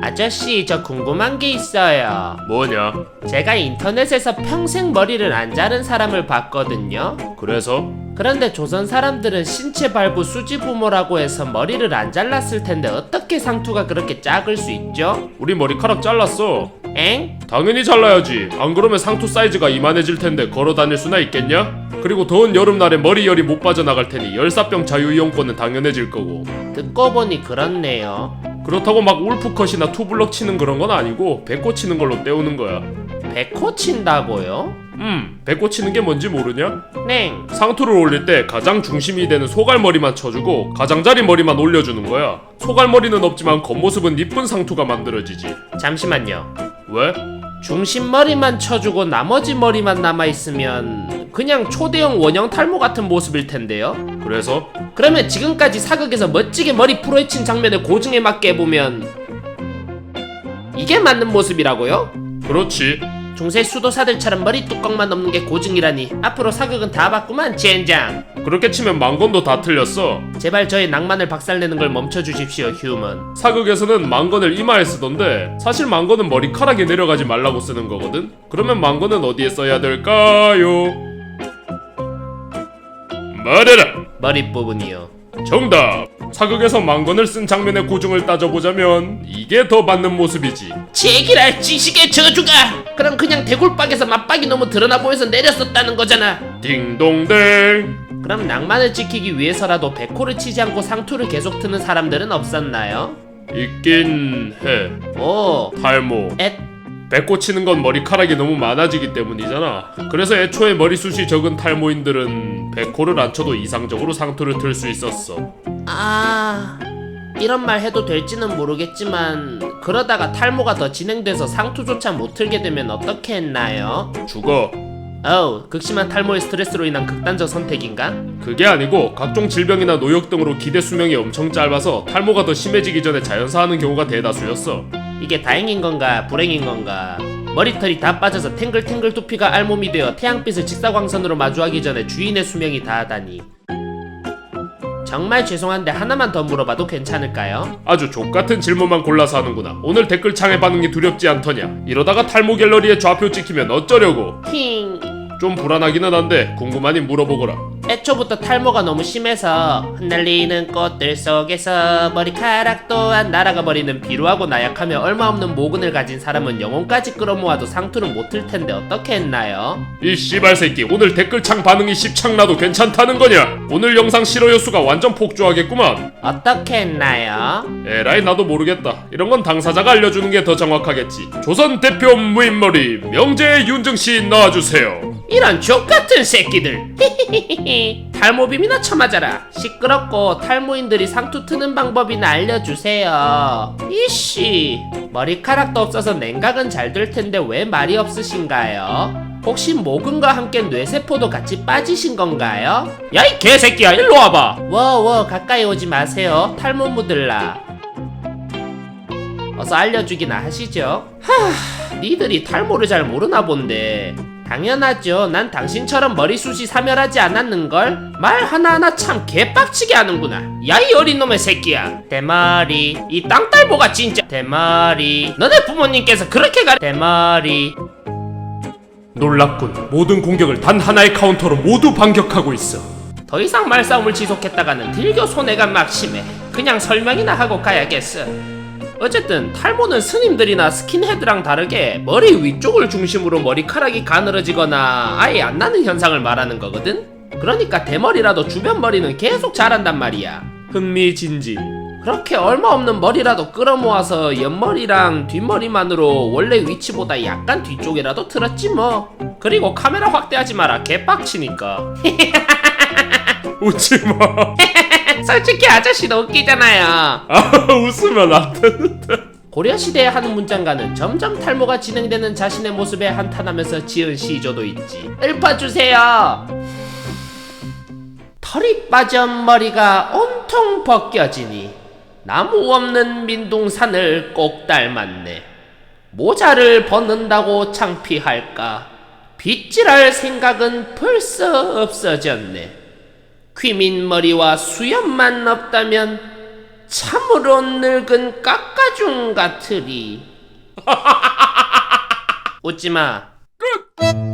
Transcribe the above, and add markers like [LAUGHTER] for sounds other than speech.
아저씨, 저 궁금한 게 있어요. 뭐냐? 제가 인터넷에서 평생 머리를 안 자른 사람을 봤거든요. 그래서? 그런데 조선 사람들은 신체 발부 수지 부모라고 해서 머리를 안 잘랐을 텐데 어떻게 상투가 그렇게 작을 수 있죠? 우리 머리카락 잘랐어. 엥? 당연히 잘라야지. 안 그러면 상투 사이즈가 이만해질 텐데 걸어 다닐 수나 있겠냐? 그리고 더운 여름날에 머리열이 못 빠져나갈 테니 열사병 자유이용권은 당연해질 거고. 듣고 보니 그렇네요. 그렇다고 막 울프컷이나 투블럭 치는 그런 건 아니고 배꼽 치는 걸로 때우는 거야. 백호 친다고요? 음, 배꼽 치는 게 뭔지 모르냐? 냉. 상투를 올릴 때 가장 중심이 되는 소갈머리만 쳐주고 가장자리 머리만 올려주는 거야. 소갈머리는 없지만 겉모습은 이쁜 상투가 만들어지지. 잠시만요. 왜? 중심 머리만 쳐주고 나머지 머리만 남아있으면 그냥 초대형 원형 탈모 같은 모습일 텐데요? 그래서? 그러면 지금까지 사극에서 멋지게 머리 풀어헤친 장면을 고증에 맞게 해보면 이게 맞는 모습이라고요? 그렇지. 중세 수도사들처럼 머리 뚜껑만 없는 게 고증이라니 앞으로 사극은 다 봤구만 젠장 그렇게 치면 망건도 다 틀렸어. 제발 저의 낭만을 박살내는 걸 멈춰주십시오 휴먼 사극에서는 망건을 이마에 쓰던데 사실 망건은 머리카락이 내려가지 말라고 쓰는 거거든. 그러면 망건은 어디에 써야 될까요? 말해라. 머리 부분이요 정답. 사극에서 망건을 쓴 장면의 고증을 따져보자면 이게 더 맞는 모습이지. 제기랄 지식의 저주가 그럼 그냥 대굴박에서 맞박이 너무 드러나 보여서 내렸었다는 거잖아 딩동댕. 그럼 낭만을 지키기 위해서라도 백호를 치지 않고 상투를 계속 트는 사람들은 없었나요? 있긴 해. 오, 탈모. 엣, 배꼽 치는 건 머리카락이 너무 많아지기 때문이잖아. 그래서 애초에 머리숱이 적은 탈모인들은 백호를 안 쳐도 이상적으로 상투를 틀 수 있었어. 아, 이런 말 해도 될지는 모르겠지만 그러다가 탈모가 더 진행돼서 상투조차 못 틀게 되면 어떻게 했나요? 죽어. 어우, 극심한 탈모의 스트레스로 인한 극단적 선택인가? 그게 아니고 각종 질병이나 노역 등으로 기대 수명이 엄청 짧아서 탈모가 더 심해지기 전에 자연사하는 경우가 대다수였어. 이게 다행인 건가 불행인 건가? 머리털이 다 빠져서 탱글탱글 두피가 알몸이 되어 태양빛을 직사광선으로 마주하기 전에 주인의 수명이 다하다니. 정말 죄송한데 하나만 더 물어봐도 괜찮을까요? 아주 족같은 질문만 골라서 하는구나. 오늘 댓글창의 반응이 두렵지 않더냐. 이러다가 탈모 갤러리에 좌표 찍히면 어쩌려고. 힝. 좀 불안하기는 한데 궁금하니 물어보거라. 애초부터 탈모가 너무 심해서 흩날리는 꽃들 속에서 머리카락 또한 날아가 버리는 비루하고 나약하며 얼마 없는 모근을 가진 사람은 영혼까지 끌어모아도 상투는 못틀 텐데 어떻게 했나요? 이 씨발 새끼 오늘 댓글창 반응이 십창나도 괜찮다는 거냐? 오늘 영상 싫어요 수가 완전 폭주하겠구만. 어떻게 했나요? 에라이 나도 모르겠다. 이런 건 당사자가 알려주는 게 더 정확하겠지. 조선 대표 무인머리 명재 윤정 씨 나와주세요. 이런 족같은 새끼들 [LAUGHS] 탈모빔이나 쳐맞아라 시끄럽고 탈모인들이 상투 트는 방법이나 알려주세요 이씨 머리카락도 없어서 냉각은 잘 될 텐데 왜 말이 없으신가요? 혹시 모근과 함께 뇌세포도 같이 빠지신 건가요? 야 이 개새끼야 일로 와봐. 워워 가까이 오지 마세요 탈모 묻을라 어서 알려주기나 하시죠 하 니들이 탈모를 잘 모르나 본데 당연하죠 난 당신처럼 머리숱이 사멸하지 않았는걸 말 하나하나 참 개빡치게 하는구나 야 이 어린 놈의 새끼야 대머리 이 땅딸보가 진짜 대머리 너네 부모님께서 그렇게 가 대머리 놀랍군. 모든 공격을 단 하나의 카운터로 모두 반격하고 있어. 더 이상 말싸움을 지속했다가는 딜교 손해가 막 심해. 그냥 설명이나 하고 가야겠어. 어쨌든 탈모는 스님들이나 스킨헤드랑 다르게 머리 위쪽을 중심으로 머리카락이 가늘어지거나 아예 안 나는 현상을 말하는 거거든. 그러니까 대머리라도 주변 머리는 계속 자란단 말이야. 흥미진진. 그렇게 얼마 없는 머리라도 끌어모아서 옆머리랑 뒷머리만으로 원래 위치보다 약간 뒤쪽이라도 틀었지 뭐. 그리고 카메라 확대하지 마라 개빡치니까. [LAUGHS] 웃지 마. [LAUGHS] 솔직히 아저씨도 웃기잖아요. 아 [LAUGHS] 웃으면 안 되는데. 고려시대의 한 문장가는 점점 탈모가 진행되는 자신의 모습에 한탄하면서 지은 시조도 있지. 읊어주세요. 털이 빠진 머리가 온통 벗겨지니 나무 없는 민둥산을 꼭 닮았네. 모자를 벗는다고 창피할까? 빗질할 생각은 벌써 없어졌네. 귀민머리와 수염만 없다면 참으로 늙은 깎아중 같으리. [LAUGHS] 웃지마. 끝.